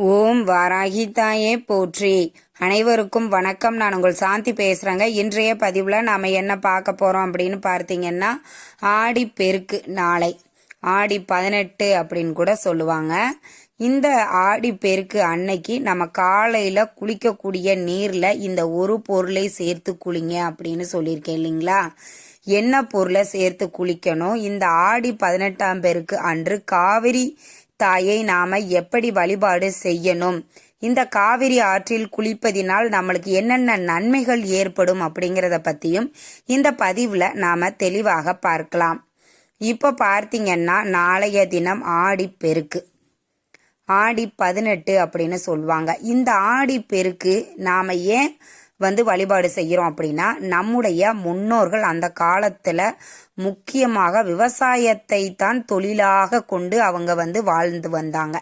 ஓம் வாராகி தாயே போற்றி. அனைவருக்கும் வணக்கம். நான் உங்கள் சாந்தி பேசுகிறேங்க இன்றைய பதிவில் நாம் என்ன பார்க்க போகிறோம் அப்படின்னு பார்த்தீங்கன்னா ஆடி பெருக்கு நாளை. ஆடி பதினெட்டு அப்படின்னு கூட சொல்லுவாங்க. இந்த ஆடி பெருக்கு அன்னைக்கு நம்ம காலையில் குளிக்கக்கூடிய நீரில் இந்த ஒரு பொருளை சேர்த்து குளிங்க அப்படின்னு சொல்லியிருக்கேன் இல்லைங்களா? என்ன பொருளை சேர்த்து குளிக்கணும்? இந்த ஆடி பதினெட்டாம் பெருக்கு அன்று காவிரி தாயை நாம எப்படி வழிபாடு செய்யணும்? இந்த காவிரி ஆற்றில் குளிப்பதினால் நம்மளுக்கு என்னென்ன நன்மைகள் ஏற்படும் அப்படிங்கிறத பத்தியும் இந்த பதிவுல நாம தெளிவாக பார்க்கலாம். இப்போ பார்த்தீங்கன்னா நாளைய தினம் ஆடி பெருக்கு. ஆடி பதினெட்டு அப்படின்னு சொல்லுவாங்க. இந்த ஆடி பெருக்கு நாம ஏன் வந்து வழிபாடு செய்கிறோம் அப்படின்னா நம்முடைய முன்னோர்கள் அந்த காலத்தில் முக்கியமாக விவசாயத்தை தான் தொழிலாக கொண்டு அவங்க வந்து வாழ்ந்து வந்தாங்க.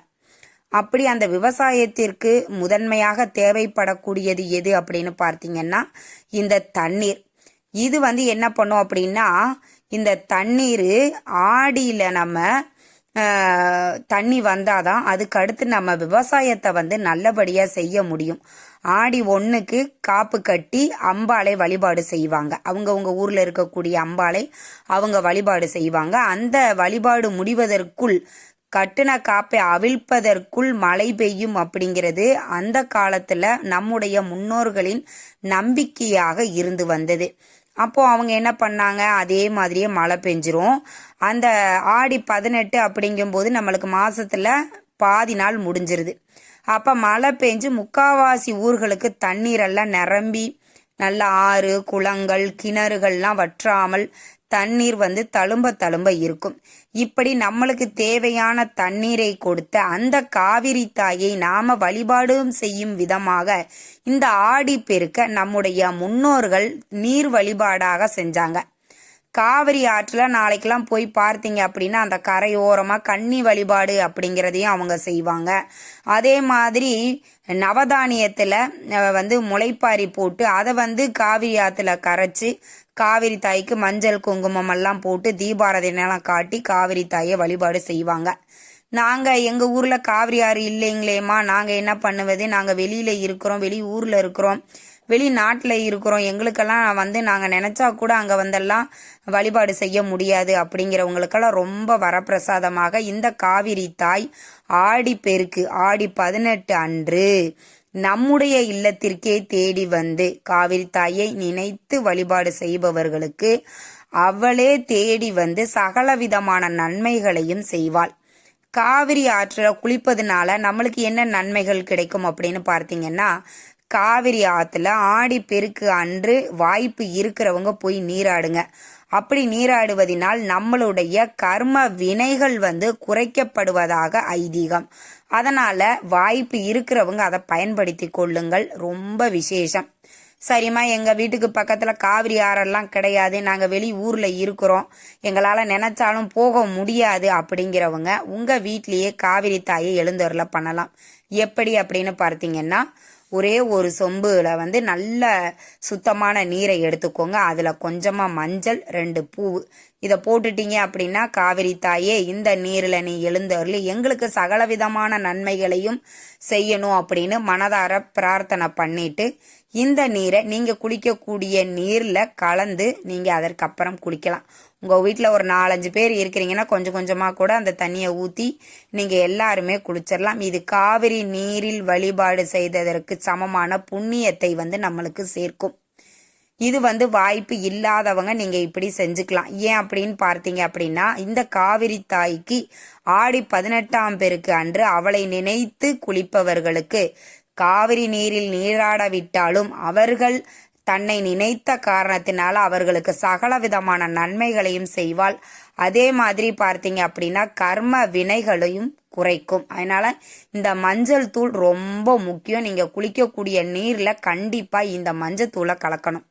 அப்படி அந்த விவசாயத்திற்கு முதன்மையாக தேவைப்படக்கூடியது எது அப்படின்னு பார்த்தீங்கன்னா இந்த தண்ணீர். இது வந்து என்ன பண்ணும் அப்படின்னா இந்த தண்ணீர் ஆடியில் நம்ம தண்ணி வந்தாதான் அதுக்கு அடுத்து நம்ம விவசாயத்தை வந்து நல்லபடியாக செய்ய முடியும். ஆடி ஒன்றுக்கு காப்பு கட்டி அம்பாளை வழிபாடு செய்வாங்க. அவங்கவுங்க ஊரில் இருக்கக்கூடிய அம்பாளை அவங்க வழிபாடு செய்வாங்க. அந்த வழிபாடு முடிவதற்குள் கட்டுன காப்பை அவிழ்ப்பதற்குள் மழை பெய்யும் அப்படிங்கிறது அந்த காலத்தில் நம்முடைய முன்னோர்களின் நம்பிக்கையாக இருந்து வந்தது. அப்போ அவங்க என்ன பண்ணாங்க? அதே மாதிரியே மழை பெஞ்சிரும். அந்த ஆடி பதினெட்டு அப்படிங்கும்போது நம்மளுக்கு மாசத்துல பாதி நாள் முடிஞ்சிருது. அப்போ மழை பெஞ்சு முக்காவாசி ஊர்களுக்கு தண்ணீரெல்லாம் நிரம்பி நல்ல ஆறு குளங்கள் கிணறுகள்லாம் வற்றாமல் தண்ணீர் வந்து தழும்ப தழும்ப இருக்கும். இப்படி நம்மளுக்கு தேவையான தண்ணீரை கொடுத்த அந்த காவிரி தாயை நாம வழிபாடும் செய்யும் விதமாக இந்த ஆடி பெருக்க நம்முடைய முன்னோர்கள் நீர் வழிபாடாக செஞ்சாங்க. காவிரி ஆற்றில் நாளைக்கெல்லாம் போய் பார்த்தீங்க அப்படின்னா அந்த கரையோரமாக கன்னி வழிபாடு அப்படிங்கிறதையும் அவங்க செய்வாங்க. அதே மாதிரி நவதானியத்தில் வந்து முளைப்பாரி போட்டு அதை வந்து காவிரி ஆற்றுல கரைச்சி காவிரி தாய்க்கு மஞ்சள் குங்குமம் எல்லாம் போட்டு தீபாரதனைலாம் காட்டி காவிரி தாயை வழிபாடு செய்வாங்க. நாங்கள் எங்கள் ஊரில் காவிரி ஆறு இல்லைங்களேம்மா நாங்கள் என்ன பண்ணுவது? நாங்கள் வெளியில் இருக்கிறோம் வெளி ஊரில் இருக்கிறோம். வெளிநாட்டில் இருக்கிறோம். எங்களுக்கெல்லாம் வந்து நாங்கள் நினச்சா கூட அங்கே வந்தெல்லாம் வழிபாடு செய்ய முடியாது அப்படிங்கிறவங்களுக்கெல்லாம் ரொம்ப வரப்பிரசாதமாக இந்த காவிரி தாய் ஆடி பெருக்கு ஆடி பதினெட்டு அன்று நம்முடைய இல்லத்திற்கே தேடி வந்து காவிரி தாயை நினைத்து வழிபாடு செய்பவர்களுக்கு அவளே தேடி வந்து சகல விதமான நன்மைகளையும் செய்வாள். காவிரி ஆற்றில் குளிப்பதுனால நம்மளுக்கு என்ன நன்மைகள் கிடைக்கும் அப்படின்னு பார்த்தீங்கன்னா காவிரி ஆற்றுல ஆடி பெருக்கு அன்று வாய்ப்பு இருக்கிறவங்க போய் நீராடுங்க. அப்படி நீராடுவதனால் நம்மளுடைய கர்ம வினைகள் வந்து குறைக்கப்படுவதாக ஐதீகம். அதனால வாய்ப்பு இருக்கிறவங்க அதை பயன்படுத்தி கொள்ளுங்கள். ரொம்ப விசேஷம். சரிம்மா எங்கள் வீட்டுக்கு பக்கத்தில் காவிரி ஆறெல்லாம் கிடையாது. நாங்கள் வெளி ஊரில் இருக்கிறோம். எங்களால் நினச்சாலும் போக முடியாது அப்படிங்கிறவங்க உங்கள் வீட்லேயே காவிரி தாயை எழுந்தருள பண்ணலாம். எப்படி அப்படின்னு பார்த்தீங்கன்னா ஒரே ஒரு சொம்புல வந்து நல்ல சுத்தமான நீரை எடுத்துக்கோங்க. அதில் கொஞ்சமாக மஞ்சள் ரெண்டு பூ இதை போட்டுட்டீங்க அப்படின்னா காவிரி தாயே இந்த நீரில் நீ எழுந்தருளி எங்களுக்கு சகல விதமான நன்மைகளையும் செய்யணும் அப்படின்னு மனதார பிரார்த்தனை பண்ணிட்டு இந்த நீரை நீங்கள் குளிக்கக்கூடிய நீரில் கலந்து நீங்கள் அதற்கப்புறம் குளிக்கலாம் உங்கள் வீட்டில் ஒரு நாலஞ்சு பேர் இருக்கிறீங்கன்னா கொஞ்சம் கொஞ்சமாக கூட அந்த தண்ணியை ஊற்றி நீங்கள் எல்லாருமே குளிச்சிடலாம் இது காவிரி நீரில் வழிபாடு செய்ததற்கு சமமான புண்ணியத்தை வந்து நம்மளுக்கு சேர்க்கும். இது வந்து வாய்ப்பு இல்லாதவங்க நீங்கள் இப்படி செஞ்சுக்கலாம். ஏன் அப்படின்னு பார்த்தீங்க அப்படின்னா இந்த காவிரி தாய்க்கு ஆடி பதினெட்டாம் பெருக்கு அன்று அவளை நினைத்து குளிப்பவர்களுக்கு காவிரி நீரில் நீராடவிட்டாலும் அவர்கள் தன்னை நினைத்த காரணத்தினால அவர்களுக்கு சகல விதமான நன்மைகளையும் செய்வாள். அதே மாதிரி பார்த்தீங்க அப்படின்னா கர்ம வினைகளையும் குறைக்கும். அதனால இந்த மஞ்சள் தூள் ரொம்ப முக்கியம். நீங்கள் குளிக்கக்கூடிய நீரில் கண்டிப்பாக இந்த மஞ்சள் தூளை கலக்கணும்.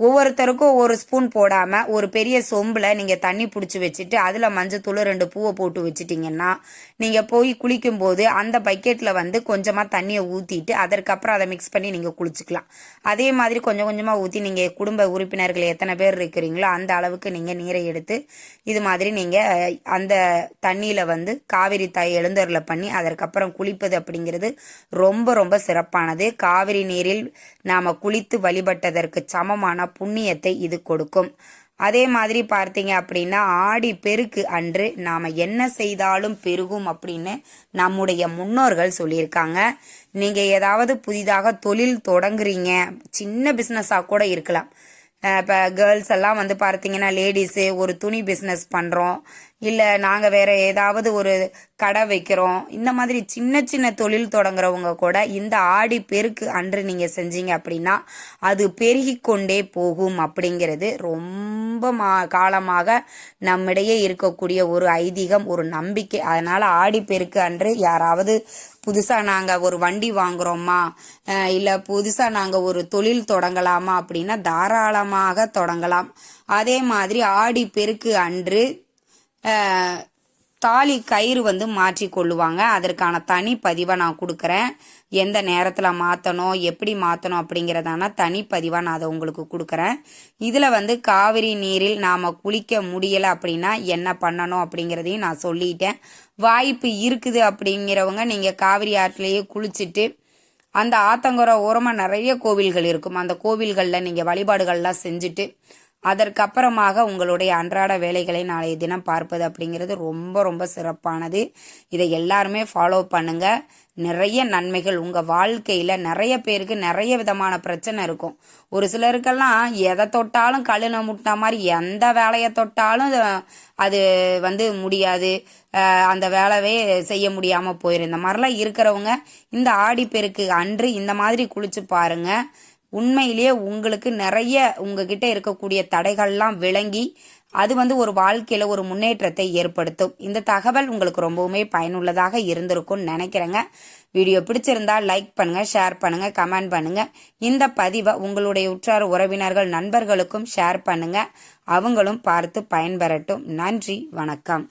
ஒவ்வொருத்தருக்கும் ஒரு ஸ்பூன் போடாமல் ஒரு பெரிய சொம்பில் நீங்கள் தண்ணி பிடிச்சி வச்சுட்டு அதில் மஞ்சத்தூள் ரெண்டு பூவை போட்டு வச்சிட்டிங்கன்னா நீங்கள் போய் குளிக்கும் போது அந்த பக்கெட்டில் வந்து கொஞ்சமாக தண்ணியை ஊற்றிட்டு அதற்கப்புறம் அதை மிக்ஸ் பண்ணி நீங்கள் குளிச்சுக்கலாம். அதே மாதிரி கொஞ்சம் கொஞ்சமாக ஊற்றி நீங்கள் குடும்ப உறுப்பினர்கள் எத்தனை பேர் இருக்கிறீங்களோ அந்த அளவுக்கு நீங்கள் நீரை எடுத்து இது மாதிரி நீங்கள் அந்த தண்ணியில் வந்து காவிரி தாய் எழுந்தரில் பண்ணி அதற்கப்புறம் குளிப்பது அப்படிங்கிறது ரொம்ப ரொம்ப சிறப்பானது. காவிரி நீரில் நாம் குளித்து வழிபட்டதற்கு சமமான புண்ணியத்தை இது கொடுக்கும். அதே மாதிரி பார்த்தீங்க அப்படின்னா ஆடி பெருக்கு அன்று நாம என்ன செய்தாலும் பெருகும் அப்படின்னு நம்முடைய முன்னோர்கள் சொல்லியிருக்காங்க. நீங்க ஏதாவது புதிதாக தொழில் தொடங்குறீங்க சின்ன பிஸ்னஸாக கூட இருக்கலாம். இப்போ கேர்ள்ஸ் எல்லாம் வந்து பார்த்தீங்கன்னா லேடிஸு ஒரு துணி பிஸ்னஸ் பண்ணுறோம் இல்லை நாங்கள் வேறு ஏதாவது ஒரு கடை வைக்கிறோம். இந்த மாதிரி சின்ன சின்ன தொழில் தொடங்குறவங்க கூட இந்த ஆடி பெருக்கு அன்று நீங்கள் செஞ்சீங்க அப்படின்னா அது பெருகி கொண்டே போகும் அப்படிங்கிறது ரொம்ப மா காலமாக நம்மிடையே இருக்கக்கூடிய ஒரு ஐதீகம் ஒரு நம்பிக்கை. அதனால் ஆடி பெருக்கு அன்று யாராவது புதுசாக நாங்கள் ஒரு வண்டி வாங்குகிறோமா இல்லை புதுசாக நாங்கள் ஒரு தொழில் தொடங்கலாமா அப்படின்னா தாராளமாக தொடங்கலாம். அதே மாதிரி ஆடி பெருக்கு அன்று தாலி கயிறு வந்து மாற்றி கொள்ளுவாங்க. அதற்கான தனி பதிவை நான் கொடுக்குறேன். எந்த நேரத்தில் மாற்றணும் எப்படி மாற்றணும் அப்படிங்கிறதான தனிப்பதிவாக நான் அதை உங்களுக்கு கொடுக்குறேன். இதில் வந்து காவிரி நீரில் நாம் குளிக்க முடியலை அப்படின்னா என்ன பண்ணணும் அப்படிங்கிறதையும் நான் சொல்லிட்டேன். வாய்ப்பு இருக்குது அப்படிங்கிறவங்க நீங்கள் காவிரி ஆற்றிலேயே குளிச்சுட்டு அந்த ஆத்தங்கரை ஓரமாக நிறைய கோவில்கள் இருக்கும். அந்த கோவில்களில் நீங்கள் வழிபாடுகள்லாம் செஞ்சுட்டு அதற்கப்புறமாக உங்களுடைய அன்றாட வேலைகளை நாளைய தினம் பார்ப்பது அப்படிங்கிறது ரொம்ப ரொம்ப சிறப்பானது. இதை எல்லாருமே ஃபாலோ பண்ணுங்க. நிறைய நன்மைகள் உங்கள் வாழ்க்கையில் நிறைய பேருக்கு நிறைய விதமான பிரச்சனை இருக்கும். ஒரு சிலருக்கெல்லாம் எதை தொட்டாலும் கழுன முட்டின மாதிரி எந்த வேலையை தொட்டாலும் அது- வந்து முடியாது. அந்த வேலைவே செய்ய முடியாமல் போயிடும் இந்த மாதிரிலாம் இருக்கிறவங்க இந்த ஆடிப்பெருக்கு அன்று இந்த மாதிரி குளிச்சு பாருங்கள் உண்மையிலேயே உங்களுக்கு நிறைய உங்ககிட்ட இருக்கக்கூடிய தடைகள்லாம் விளங்கி அது வந்து ஒரு வாழ்க்கையில் ஒரு முன்னேற்றத்தை ஏற்படுத்தும். இந்த தகவல் உங்களுக்கு ரொம்பவுமே பயனுள்ளதாக இருந்திருக்கும்னு நினைக்கிறேங்க. வீடியோ பிடிச்சிருந்தா லைக் பண்ணுங்கள் ஷேர் பண்ணுங்கள் கமெண்ட் பண்ணுங்கள் இந்த பதிவை உங்களுடைய உற்றார் உறவினர்கள் நண்பர்களுக்கும் ஷேர் பண்ணுங்கள் அவங்களும் பார்த்து பயன்பெறட்டும். நன்றி வணக்கம்.